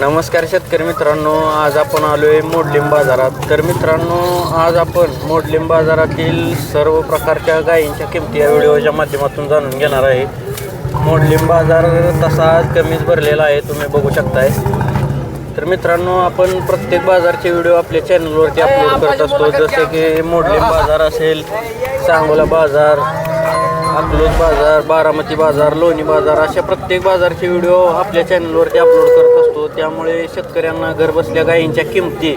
नमस्कार शेतकरी मित्रांनो आज आपण आलो आहे मोडलिंब बाजारात. तर मित्रांनो आज आपण मोडलिंब बाजारातील सर्व प्रकारच्या गायींच्या किमती या व्हिडिओच्या माध्यमातून जाणून घेणार आहे. मोडलिंब बाजार तसा कमीच भरलेला आहे तुम्ही बघू शकताय. तर मित्रांनो आपण प्रत्येक बाजारचे व्हिडिओ आपल्या चॅनलवरती अपलोड करत असतो. जसे की मोडलिंब बाजार असेल सांगोला बाजार अकलूज बाजार बारामती बाजार लोणी बाजार अशा प्रत्येक बाजारचे व्हिडिओ आपल्या चॅनलवरती अपलोड करत असतो. त्यामुळे शेतकऱ्यांना घरबसल्या गायींच्या किमती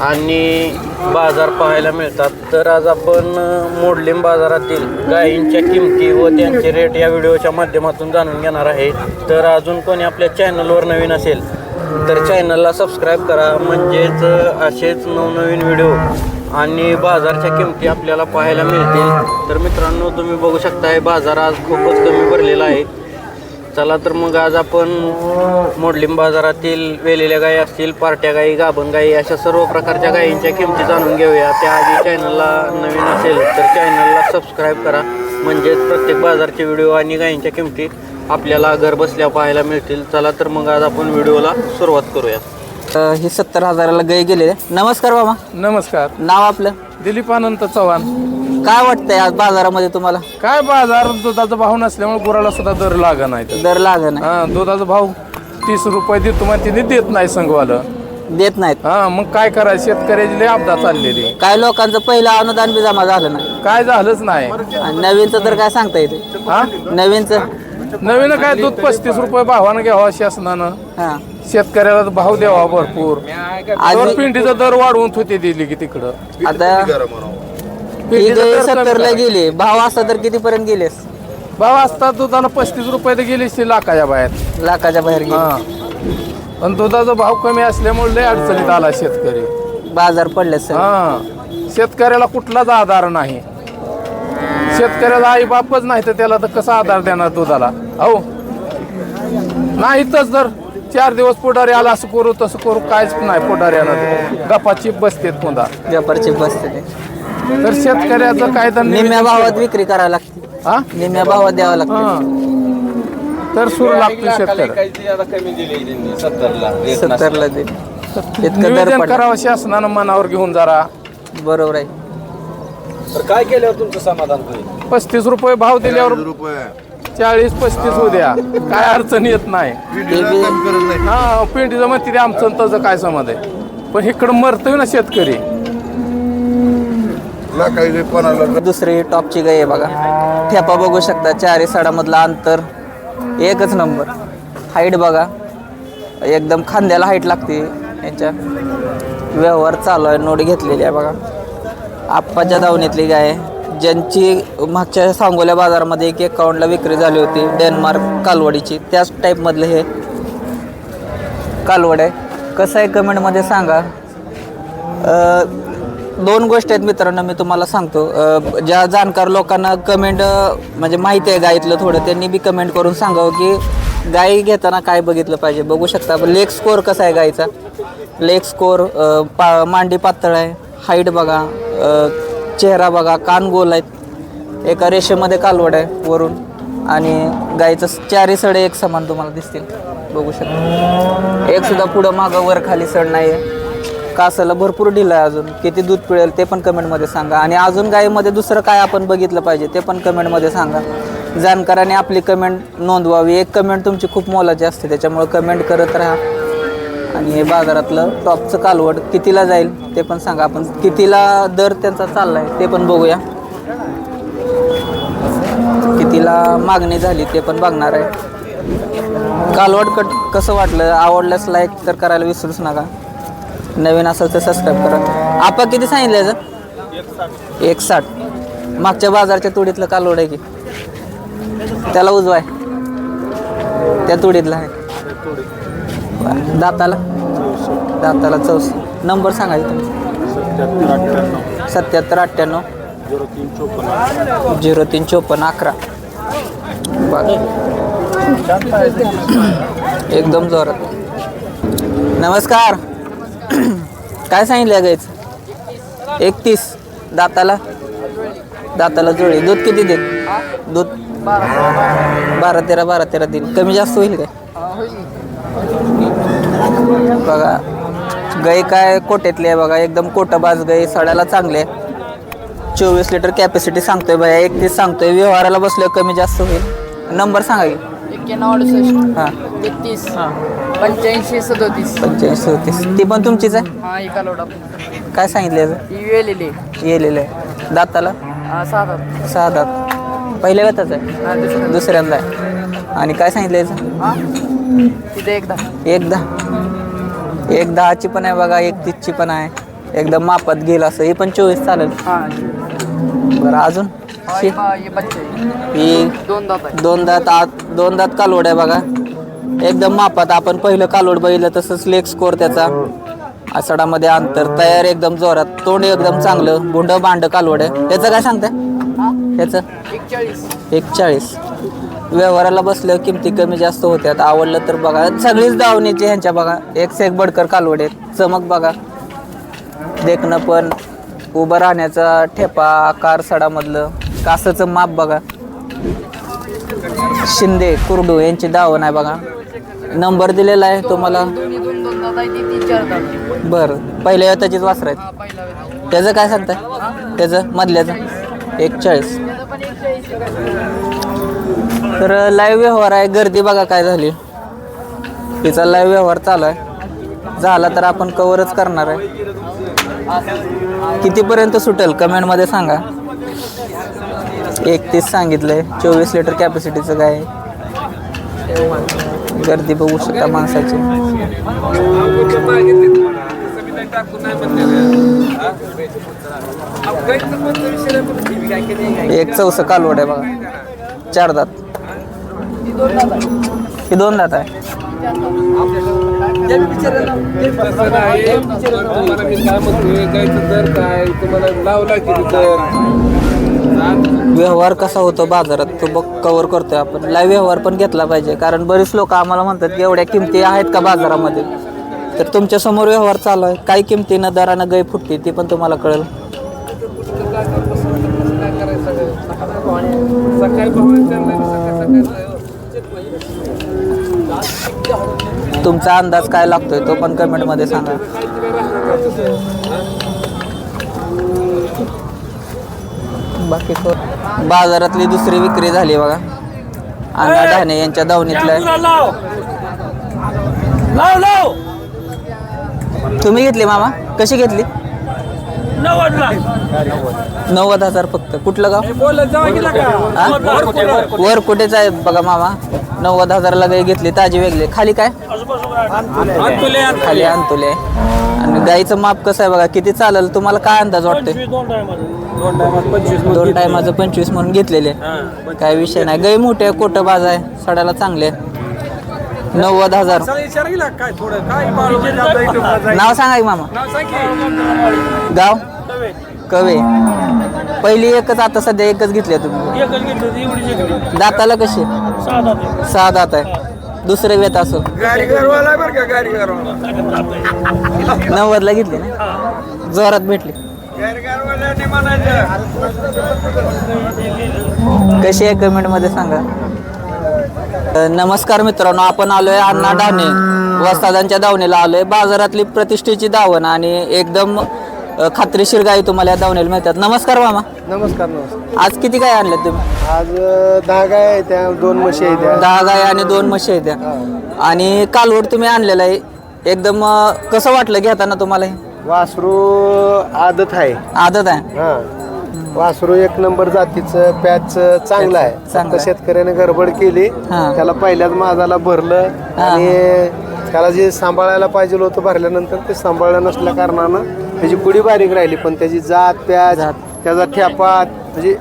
आणि बाजार पाहायला मिळतात. तर आज आपण अ, मोडलिंब बाजारातील गायींच्या किमती व त्यांचे रेट या व्हिडिओच्या माध्यमातून जाणून घेणार आहे. तर अजून कोणी आपल्या चॅनलवर नवीन असेल तर चॅनलला सबस्क्राईब करा. म्हणजेच असेच नवनवीन व्हिडिओ आणि बाजारच्या किमती आपल्याला पाहायला मिळतील. तर मित्रांनो तुम्ही बघू शकताय बाजार आज खूपच कमी भरलेला आहे. चला तर मग आज आपण मोडलिंब बाजारातील वेलेल्या गायी असतील पार्ट्या गायी गाभण गायी अशा सर्व प्रकारच्या गायींच्या किमती जाणून घेऊया. त्याआधी चॅनलला नवीन असेल तर चॅनलला सबस्क्राईब करा. म्हणजेच प्रत्येक बाजारचे व्हिडिओ आणि गायींच्या किमती आपल्याला घर बसल्या पाहायला मिळतील. चला तर मग आज आपण व्हिडिओला सुरुवात करूया अ, हे सत्तर हजाराला गाय गेलेले. नमस्कार बाबा. नमस्कार. नाव आपलं? दिलीप अनंत चव्हाण. काय वाटतंय आज बाजारामध्ये तुम्हाला? काय बाजार दुधाचा भाव नसल्यामुळे गुराला सुद्धा दर लागा नाही. दर लागण हा दुधाचा भाव तीस रुपये देतो मग तिने देत नाही संघवालं. देत नाहीत. हा मग काय करायचं? शेतकऱ्याची लय अपदा चाललेली. काय लोकांचं पहिलं अनुदान बी जमा झालं नाही. काय झालंच नाही. आणि नवीनचं तर काय सांगता येते हा? नवीनचं? नवीन काय दूध पस्तीस रुपये भावानं घ्यावा शासनानं. हा. शेतकऱ्याला भाव द्यावा भरपूर. दर पिंडीचा दर वाढवून होते दिली की तिकडं. आता ही पिंडीचा गाय दर कमी सत्तरला करा. गेली. भाव असता तर कितीपर्यंत गेलेस? भाव असतात दुधाला पस्तीस रुपये तर गेलीच ती लाखाच्या बाहेर. लाखाच्या बाहेर गेली. हा. पण दुधाचा भाव कमी असल्यामुळे लय अडचणीत आला शेतकरी. बाजार पडले सर हा. शेतकऱ्याला कुठलाच आधार नाही. शेतकऱ्याला आई बापच नाही तर त्याला तर कसा आधार देणार दुधाला? हो नाहीतच जर चार दिवस पुढारी आला असं करू तसं करू काहीच नाही पुढाऱ्यानं गपाची बसतेत पुन्हा. व्यापारची बसते ते. तर शेतकऱ्याचं काय तर निम्म्या भावात विक्री करायला लागते. हा? निम्म्या भावात द्यावं लागतं. हा. तर सूर लागतो शेतकऱ्या सत्तरला दे इतकं दर निवेदन पडलं. करावं शासनानं मनावर घेऊन जरा. बरोबर आहे. तर काय केल्यावर तुमचं समाधान होईल? पस्तीस रुपये भाव दिल्यावर चाळीस पस्तीस होऊ द्या काय अडचण येत नाही. हा पेंडीचं म्हणते ते आमचं आणि त्याचं काय समज आहे. पण इकडं मरतोय ना शेतकरी. काही कोणाला दुसरी टॉपची गाय आहे बघा. ठेपा बघू शकता चारी साडामधला अंतर एकच नंबर. हाईट बघा. एकदम खांद्याला हाईट लागते. यांच्या व्यवहार चालू आहे नोट घेतलेली आहे बघा. आप्पाच्या दावणीतली गाय. ज्यांची मागच्या सांगोल्या बाजारामध्ये एक एकाउंटला विक्री झाली होती डेन्मार्क कालवडीची. त्याच टाईपमधलं हे कालवड आहे. कसं आहे कमेंटमध्ये सांगा. दोन गोष्टी आहेत मित्रांनो मी तुम्हाला सांगतो. ज्या जाणकार लोकांना कमेंट म्हणजे माहिती आहे गायीतलं थोडं त्यांनी बी कमेंट करून सांगावं की गाई घेताना काय बघितलं पाहिजे. बघू शकता लेग स्कोअर कसा आहे गाईचा? लेग स्कोअर पा मांडी पातळ आहे. हाईट बघा चेहरा बघा कान गोल आहेत. एका रेषेमध्ये कालवड आहे वरून. आणि गाईचं चारही सडे एक समान तुम्हाला दिसतील. बघू शकता. एक सुद्धा पुढं मागं वर खाली सड नाही आहे कासाला भरपूर ढिला आहे अजून. किती दूध पिळेल ते पण कमेंटमध्ये सांगा. आणि अजून गायीमध्ये दुसरं काय आपण बघितलं पाहिजे ते पण कमेंटमध्ये सांगा. जाणकाराने आपली कमेंट नोंदवावी. एक कमेंट तुमची खूप मोलाची असते. त्याच्यामुळे कमेंट करत राहा. आणि हे बाजारातलं टॉपचं कालवड कितीला जाईल ते पण सांगा. आपण कितीला दर त्यांचा चाललाय ते पण बघूया. कितीला मागणी झाली ते पण बघणार आहे. कालवड कट कसं वाटलं? आवडल्यास लाईक तर करायला विसरूच नका. नवीन असेल तर सबस्क्राईब करा. आपण किती सांगितलं याचं एक साठ मागच्या बाजारच्या तुडीतलं कालवड आहे की? त्याला उजवाय त्या तुडीतला आहे. बरं. दाताला? दाताला चौस. नंबर सांगायचं तुम्ही सत्याहत्तर अठ्ठ्याण्णव. झिरो तीन चोपन्न अकरा. बरं. एकदम जोरात. नमस्कार. काय सांगितलं गायचं एकतीस. दाताला? दाताला जोडी. दूध किती देत? दूध बारा तेरा बारा तेरा देईल कमी जास्त होईल काय? बघा गाई काय कोट्यातली आहे बघा एकदम कोटबाज गाई सडायला चांगले आहे. चोवीस लिटर कॅपॅसिटी सांगतोय भैया एकतीस सांगतोय व्यवहाराला बसलं कमी जास्त होईल. नंबर सांगा की. एक्क्याण्णव अडुसष्ट. हां. पंच्याऐंशी सदोतीस. पंच्याऐंशी चौतीस ती पण तुमचीच आहे? हा एका लोडा काय सांगितलं लिहिली येलेलं आहे. दाताला? सहा सात सहा दात. पहिल्या गताच आहे? हा दुसऱ्यांदा आहे. आणि काय सांगितलं याचं? तिथे एकदा. एक दहा एक दहाची पण आहे बघा एक तीसची पण आहे. एकदम मापात घेईल असं. ही पण चोवीस चालेल. बरं अजून? हा, दोन दात आहे दोन दात आत दोन दात कालोड आहे बघा. एकदम मापात. आपण पहिलं कालोड बघितलं तसंच लेग स्कोर त्याचा. आसडामध्ये अंतर तयार एकदम जोरात. तोंड एकदम चांगलं. गुंड भांड कालवड आहे. त्याचं काय सांगताय? त्याचं? एकचाळीस. एक चाळीस व्यवहाराला बसलं किमती कमी जास्त होत्यात. आवडलं तर बघा. सगळीच धावण्याची ह्यांच्या बघा. एक से एक बडकर कालवडे चमक बघा. देखणं पण. उभं राहण्याचा ठेपा आकार सडामधलं. कासाचं माप बघा. शिंदे कुरडू यांची दावण आहे बघा. नंबर दिलेला आहे तुम्हाला. बरं. पहिल्या त्याचीच वासर आहेत. त्याचं काय सांगताय? त्याचं मधल्याचं. एक चाळीस. तर लाईव्ह व्यवहार आहे. गर्दी बघा काय झाली. तिचा लाईव्ह व्यवहार चालू आहे. झाला तर आपण कवरच करणार आहे. कितीपर्यंत सुटेल? कमेंटमध्ये सांगा. एकतीस सांगितलंय. चोवीस लिटर कॅपॅसिटीचं काय? गर्दी बघू शकता माणसाची. एक चौस कालवड आहे बघा. चार दात. ती दोन दात आहे. ही दोन दात आहे. व्यवहार कसा होतो बाजारात? तो बघ कव्हर करतोय आपण. लाईव्ह व्यवहार पण घेतला पाहिजे. कारण बरेच लोक आम्हाला म्हणतात की एवढ्या किमती आहेत का बाजारामध्ये? तर तुमच्यासमोर व्यवहार चालू आहे. काही किमतीनं दरानं गै फुटते ती पण तुम्हाला कळेल. तुमचा अंदाज काय लागतोय? तो पण कमेंटमध्ये सांगा. बाकी तो बाजारातली दुसरी विक्री झाली बघा. अण्णा ढाणे यांच्या दावणीतलं आहे. तुम्ही घेतली मामा? कशी घेतली? नव्वद हजार फक्त. कुठलं गाव? वर कुठेच आहे बघा मामा. नव्वद हजारला गाई घेतली ताजी वेगळी. खाली काय? खाली आणतोले आणि गाईचं माप कसं आहे बघा किती चालेल? तुम्हाला काय अंदाज वाटतोय? दोन टायमाचं पंचवीस म्हणून घेतलेले. काय विषय नाही. गाई मोठे कोटं बाज आहे. सडायला चांगले नव्वद हजार. नाव सांगा की मामा. गाव? कवे. पहिली एकच आता सध्या एकच घेतली आहे तुम्ही. दाताला कशी? सहा दात आहे. दुसरे वेत असो. नव्वदला घेतली ना? जोरात भेटली. कशी आहे कमेंटमध्ये सांगा. अ, नमस्कार मित्रांनो आपण आलोय अण्णा डाणे वस्तादांच्या दावणीला आलोय. बाजारातली प्रतिष्ठेची दावण आणि एकदम अ, खात्रीशीर गाई तुम्हाला या दावणीला मिळतात. नमस्कार मामा. नमस्कार नमस्कार. आज किती गाय आणल्यात तुम्ही? आज अ, दहा गाय आहेत त्या दोन म्हशी आहेत त्या. दहा गाय आणि दोन म्हशी आहेत त्या. आणि कालवड तुम्ही आणलेला आहे. एकदम अ, कसं वाटलं घेताना तुम्हाला हे? वासरू आदत आहे. आदत आहे. हा. वासरू एक नंबर जातीचं पॅच चांगलं आहे. चांगलं फक्त शेतकऱ्याने गडबड केली. हा. त्याला पहिल्याच माझाला भरलं. आणि त्याला जे सांभाळायला पाहिजे होतं भरल्यानंतर ते सांभाळलं नसल्या कारणानं त्याची कुडी बारीक राहिली पण त्याची जात प्याज जात. त्याचा ठेपात म्हणजे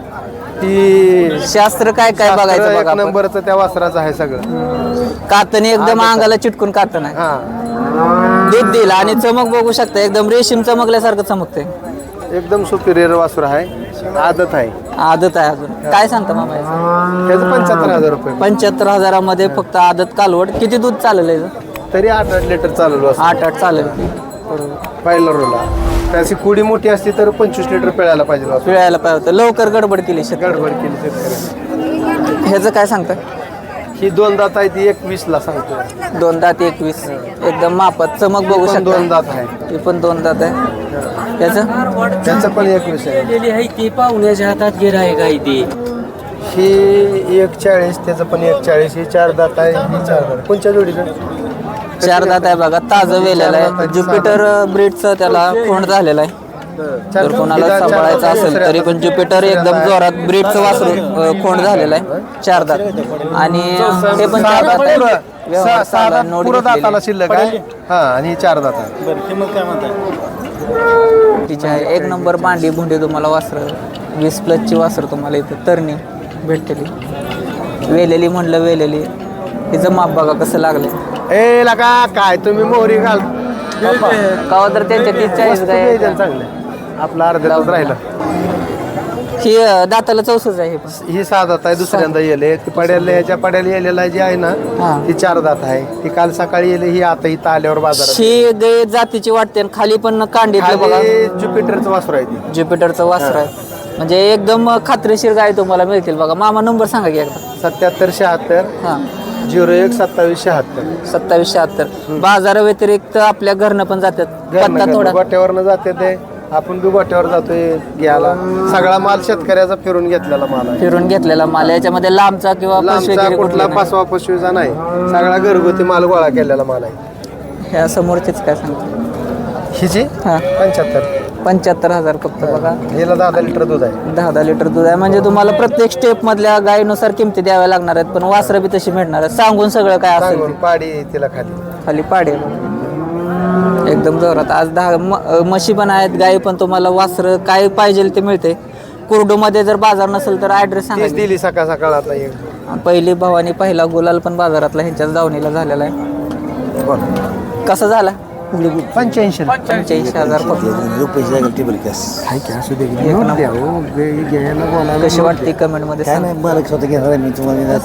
ती शास्त्र काय काय शास्त्र बघायचं एक बघा आपण. नंबरचं त्या वासराचं आहे सगळं. कातणी एकदम अंगाला चिटकून कातण आहे. हा. दूध दिलं आणि चमक बघू शकता एकदम रेशीम चमकल्यासारखं चमकते एकदम सुपिरियर वासर आहे. आदत आहे. आदत आहे अजून. काय सांगता मामा याचं? त्याचं पंच्याहत्तर हजार रुपये. पंच्याहत्तर हजारामध्ये फक्त आदत कालवड. किती दूध चालेल याचं? तरी आठ आठ लिटर चालू असतं. आठ आठ चालेल पहिला रोला त्याची कुडी मोठी असती तर पंचवीस लिटर पिळायला पाहिजे. पिळायला पाहिजे होतं. लवकर गडबड केली शेत गडबड केली शेतकऱ्याने. ह्याचं काय सांगता ही दोन दात आहे ती एकवीस ला सांगतो दोन दात एकवीस. एकदम मापात. चमक बघू पण दोन शकता दात आहे ही पण दोन दात आहे. त्याचं त्याचं पण एकवीस आहे. आहे ती पाहुण्याच्या हातात गिरायक आहे ती. ही एक चाळीस त्याचं पण एक चाळीस. ही चार दात आहे ही चार दात. कोणत्या जोडीचं? चार दात आहे बघा ताजं वेलेलं आहे. ज्युपिटर ब्रीडचं त्याला खोंड झालेलं आहे? जर कोणाला सांभाळायचं असेल तरी. पण ज्युपिटर एकदम जोरात ब्रीडचं वासरू खोंड झालेलं आहे? चार दात. आणि हे पण चार दात आहे. व्यवहार सहा- सहा चालू आहे, दात नोट पुरं घेतलेली. दाताला शिल्लक आहे. हा आणि ही चार दात आहे. बरं किंमत काय म्हणताय? तिची आहे एक नंबर बांडी भुंडी तुम्हाला वासर वीस प्लसची वासर तुम्हाला इथं तरणी भेटलेली. वेलेली म्हणलं वेलेली. तिचं माप बघा कसं लागलं ए लका काय तुम्ही मोहरी घाल. कावा तर त्यांच्या तीस चाळीस गाय चांगल्या आपला अर्ध्यातच राहिलं. ही अ, दाताला चौसच आहे हे पण. ही सहा दात आहे दुसऱ्यांदा येले. ती पड्याला ह्याच्या पड्याला येलेला जी आहे ना हा. ती चार दात आहे. ती काल सकाळी येले ही आता इथं आल्यावर बाजारात ही गाय जातीची वाटते आणि खाली पण कांडीतलं बघा. खाली ज्युपिटरचं वासरू आहे ती. ज्युपिटरचं वासर आहे. म्हणजे एकदम खात्रीशीर गाय तुम्हाला मिळतील बघा. मामा नंबर सांगा की एकदा. सत्याहत्तर शहात्तर हा. झिरो एक सत्तावीस शहात्तर. सत्तावीस शहात्तर. बाजारा व्यतिरिक्त आपल्या घरनं पण जातात पत्ता थोडा गोट्यावरनं जाते ते. आपण बी गोट्यावर जातोय घ्यायला. सगळा माल शेतकऱ्याचा फिरून घेतलेला माल आहे. फिरून घेतलेला माल याच्यामध्ये लांबचा किंवा लांबचा वगैरे कुठला कुठला पाचवा पशुचा नाही. सगळा घरगुती माल गोळा केलेला माल आहे. ह्या समोरचेच काय सांगतो? हिची? हा. पंच्याहत्तर. पंच्याहत्तर हजार फक्त बघा. हिला दहा दहा लिटर दूध आहे. दहा दहा लिटर दूध आहे. म्हणजे तुम्हाला प्रत्येक स्टेप मधल्या गायीनुसार किमती द्याव्या लागणार आहेत पण वासरं बी तशी मिळणार आहेत. सांगून सगळं काय असेल सांगून ते. पाडी तिला खाली. खाली पाडे एकदम जोरात. आज दहा म- म्हशी पण आहेत गाई पण तुम्हाला वासरं काय पाहिजे ते मिळते. कुर्डूमध्ये जर बाजार नसेल तर ऍड्रेस सांगा तीच दिली सकाळ सकाळ आता एक. पहिली भवानी पहिला गुलाल पण बाजारातला ह्यांच्याच दावणीला झालेला आहे. कसा झाला? पंच्याऐंशी पंच्याऐंशी हजार हो, कशी वाटते कमेंटमध्ये सांगा. मला स्वतः घेणार मी तुम्हाला